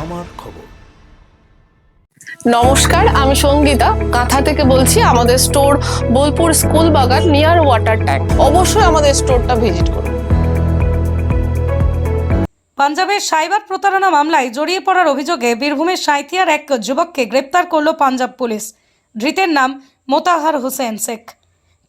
আমার খবর। নমস্কার আমি সঙ্গীতা। কাঁথা থেকে বলছি আমাদের store Bolpur school Bagan near water tank অবশ্যই আমাদের স্টোরটা ভিজিট করুন। পাঞ্জাবের সাইবার প্রতারণা মামলায় জড়িয়ে পড়ার অভিযোগে বীরভূমের সাঁইথিয়ার এক যুবককে গ্রেপ্তার করল পাঞ্জাব পুলিশ। ধৃতের নাম মোতাহার হোসেন শেখ।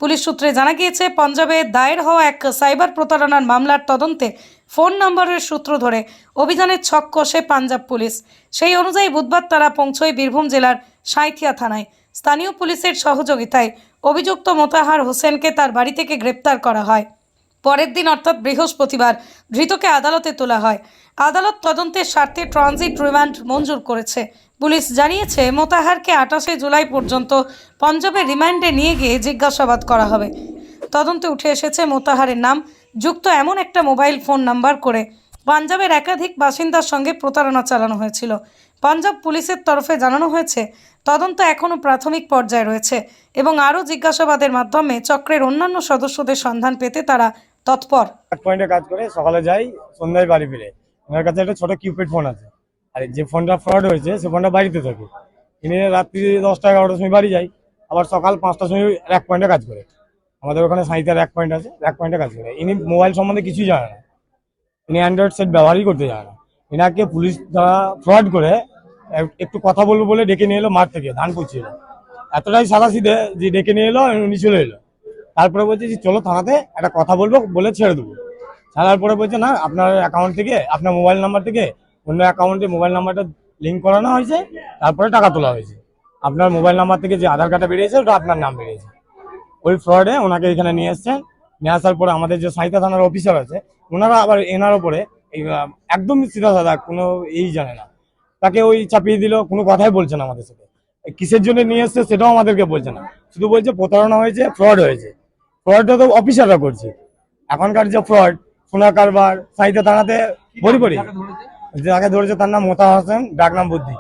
পুলিশ সূত্রে জানা গিয়েছে, পাঞ্জাবে দায়ের হওয়া এক সাইবার প্রতারণার মামলার তদন্তে ফোন নম্বরের সূত্র ধরে অভিযানের ছক কষে পাঞ্জাব পুলিশ। সেই অনুযায়ী বুধবার তারা পৌঁছয় বীরভূম জেলার সাঁইথিয়া থানায়। স্থানীয় পুলিশের সহযোগিতায় অভিযুক্ত মোতাহার হোসেনকে তার বাড়ি থেকে গ্রেপ্তার করা হয়। পরের দিন, অর্থাৎ বৃহস্পতিবার, ধৃতকে আদালতে তোলা হয়। আদালত তদন্তের স্বার্থে ট্রানজিট রিমান্ড মঞ্জুর করেছে পুলিশ জানিয়েছে, মোতাহারকে আঠাশে জুলাই পর্যন্ত পঞ্জাবে রিমান্ডে নিয়ে গিয়ে জিজ্ঞাসাবাদ করা হবে। তদন্তে উঠে এসেছে, মোতাহারের নাম যুক্ত এমন একটা মোবাইল ফোন নাম্বার করে পাঞ্জাবের একাধিক বাসিন্দার সঙ্গে প্রতারণা চালানো হয়েছিল। পাঞ্জাব পুলিশের তরফে জানানো হয়েছে, তদন্ত এখনও প্রাথমিক পর্যায়ে রয়েছে এবং আরও জিজ্ঞাসাবাদের মাধ্যমে চক্রের অন্যান্য সদস্যদের সন্ধান পেতে তারা তৎপর। পয়েন্টে কাজ করে সকালে যাই, সন্ধ্যায় বাড়ি ফিরে। কাছে একটা ছোট কিউপিড ফোন আছে। আর যে ফোনটা ফ্রড হয়েছে, সে ফোনটা বাড়িতে থাকে। ইনি রাত্রি দশটা এগারোটার সময় বাড়ি যায়, আবার সকাল পাঁচটার সময় এক পয়েন্টে কাজ করে। আমাদের ওখানে সাঁইতার এক পয়েন্ট আছে, এক পয়েন্টে কাজ করে। ইনি মোবাইল সম্বন্ধে কিছুই জানে না। ইনি অ্যান্ড্রয়েড সেট ব্যবহারই করতে জানে না। এনাকে পুলিশ দ্বারা ফ্রড করে একটু কথা বলব বলে ডেকে নিয়ে এলো মাঠ থেকে, ধান পুছিয়ে এতটাই সাদাসিধে যে ডেকে নিয়ে এলো, উনি চলে এলো। তারপরে বলছে যে, চলো থানাতে একটা কথা বলব, বলে ছেড়ে দেবো। ছাড়ার পরে বলছে, না, আপনার অ্যাকাউন্ট থেকে, আপনার মোবাইল নাম্বার থেকে অন্য অ্যাকাউন্টে মোবাইল নাম্বারটা লিঙ্ক করানো হয়েছে, তারপরে টাকা তোলা হয়েছে। আপনার মোবাইল নাম্বার থেকে যে আধার কার্ডটা বেরিয়েছে, ওটা আপনার নাম বেরিয়েছে। ওই ফ্রডে ওনাকে এখানে নিয়ে এসছেন। নিয়ে আসার পরে আমাদের যে সাহিত্য থানার অফিসার আছে, ওনারা আবার এনার ওপরে একদম সিধা সাদা কোনো এই জানে না। তাকে ওই চাপিয়ে দিল, কোনো কথাই বলছে না আমাদের সাথে। কিসের জন্য নিয়ে এসছে সেটাও আমাদেরকে বলছে না। শুধু বলছে প্রতারণা হয়েছে ফ্রড হয়েছে। ফ্রডটা তো অফিসাররা করছে। এখনকার যে ফ্রড সোনা কারবার সাহিত্য থানাতে বড়ি বড়ি যাকে ধরেছে তার নাম মোতা হোসেন, ডাক নাম বুদ্ধি।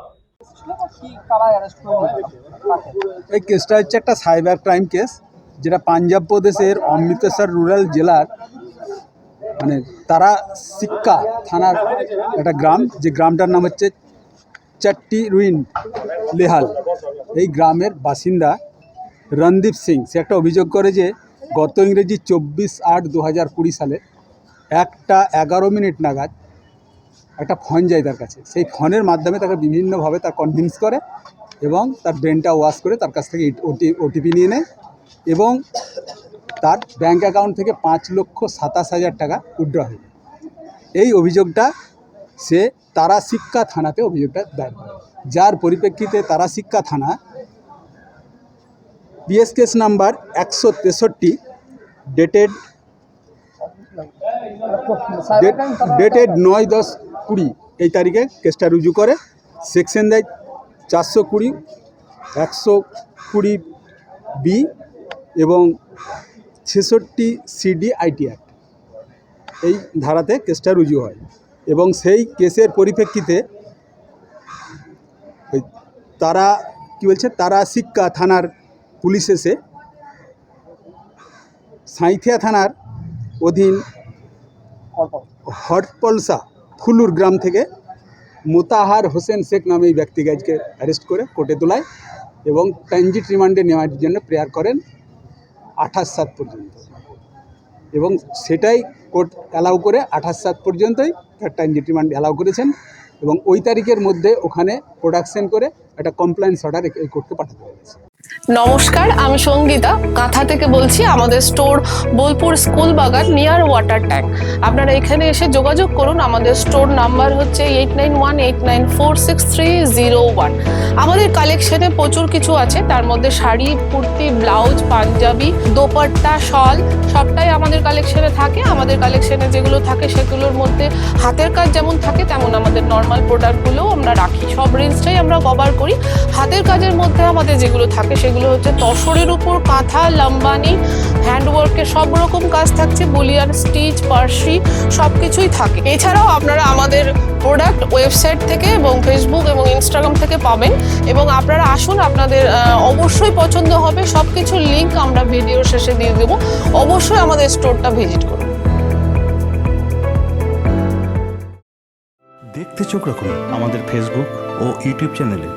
এই কেসটা হচ্ছে একটা সাইবার ক্রাইম কেস, যেটা পাঞ্জাব প্রদেশের অমৃতসর রুরাল জেলার মানে তারা সিক্কা থানার একটা গ্রাম, যে গ্রামটার নাম হচ্ছে চাট্টি রুইন লেহাল। এই গ্রামের বাসিন্দা রণদীপ সিং, সে একটা অভিযোগ করে যে গত ইংরেজি চব্বিশ আট দু হাজার কুড়ি সালে একটা এগারো মিনিট নাগাদ একটা ফোন যায় তার কাছে। সেই ফোনের মাধ্যমে তাকে বিভিন্নভাবে তার কনভিন্স করে এবং তার ব্রেনটা ওয়াশ করে তার কাছ থেকে ওটি ওটিপি নিয়ে নেয় এবং তার ব্যাঙ্ক অ্যাকাউন্ট থেকে পাঁচ লক্ষ সাতাশ হাজার টাকা উইড্র হয় এই অভিযোগটা সে তারা শিক্ষা থানাতে অভিযোগটা দায়ের করে। যার পরিপ্রেক্ষিতে তারা শিক্ষা থানা পিএস কেস নাম্বার একশো তেষট্টি ডেটেড ডেটেড নয় দশ কুড়ি এই তারিখে কেসটা রুজু করে। সেকশন দেয় চারশো কুড়ি একশো কুড়ি বি এবং ছেষট্টি সিডি আইটি অ্যাক্ট এই ধারাতে কেসটা রুজু হয় এবং সেই কেসের পরিপ্রেক্ষিতে তারা কি বলছে? তারা শিক্ষা থানার পুলিশ এসে সাঁইথিয়া থানার অধীন হটপলসা ফুলুর গ্রাম থেকে মোতাহার হোসেন শেখ নামে এই ব্যক্তিকে আজকে অ্যারেস্ট করে কোর্টে তোলায় এবং ট্রানজিট রিমান্ডে নেওয়ার জন্য প্রেয়ার করেন আঠাশ সাত পর্যন্ত। এবং সেটাই কোর্ট অ্যালাউ করে আঠাশ সাত পর্যন্তই তার ট্রানজিট রিমান্ড অ্যালাউ করেছেন এবং ওই তারিখের মধ্যে ওখানে প্রোডাকশন করে একটা কমপ্লেন্স অর্ডার এই কোর্টকে পাঠাতে হয়েছে। নমস্কার, আমি সঙ্গীতা। কাঁথা থেকে বলছি আমাদের store Bolpur school Bagan near water tank আপনারা এখানে এসে যোগাযোগ করুন, আমাদের স্টোর নাম্বার হচ্ছে eight nine one eight nine four six three zero one আমাদের কালেকশনে প্রচুর কিছু আছে, তার মধ্যে শাড়ি, কুর্তি ব্লাউজ পাঞ্জাবি, দোপাট্টা, শল, সবটাই আমাদের কালেকশনে থাকে। আমাদের কালেকশনে যেগুলো থাকে, সেগুলোর মধ্যে হাতের কাজ যেমন থাকে, তেমন আমাদের নর্মাল প্রোডাক্টগুলোও আমরা রাখি। সব রেঞ্জটাই আমরা কভার করি। হাতের কাজের মধ্যে আমাদের যেগুলো থাকে, সেগুলো হচ্ছে তসরের উপর কাঁথা লাম্বানি হ্যান্ডওয়ার্কের সব রকম কাজ থাকছে, বলিয়ান, স্টিচ, পার্সি সব কিছুই থাকে। এছাড়াও আপনারা আমাদের প্রোডাক্ট ওয়েবসাইট থেকে এবং ফেসবুক এবং ইনস্টাগ্রাম থেকে পাবেন এবং আপনারা আসুন, আপনাদের অবশ্যই পছন্দ হবে। সব কিছুর লিঙ্ক আমরা ভিডিও শেষে দিয়ে দেবো। অবশ্যই আমাদের স্টোরটা ভিজিট করুন। দেখতে চোখ রাখুন আমাদের ফেসবুক ও ইউটিউব চ্যানেলে